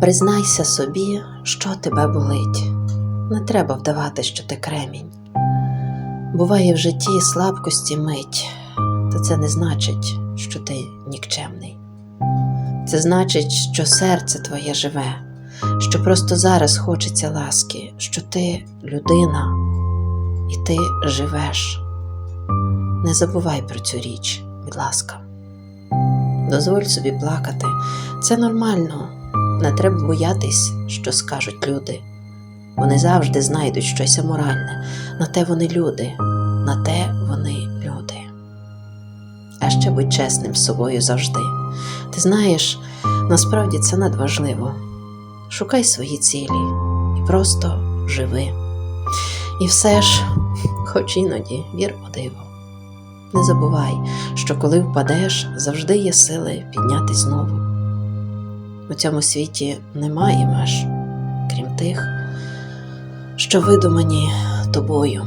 Признайся собі, що тебе болить. Не треба вдавати, що ти кремінь. Буває в житті слабкості мить, та це не значить, що ти нікчемний. Це значить, що серце твоє живе, що просто зараз хочеться ласки, що ти людина і ти живеш. Не забувай про цю річ, будь ласка. Дозволь собі плакати, це нормально. Не треба боятись, що скажуть люди. Вони завжди знайдуть щось аморальне, на те вони люди, на те вони люди. А ще будь чесним з собою завжди. Ти знаєш, насправді це надважливо. Шукай свої цілі і просто живи. І все ж, хоч іноді вір у диво. Не забувай, що коли впадеш, завжди є сили підняти знову. У цьому світі немає меж, крім тих, що видумані тобою.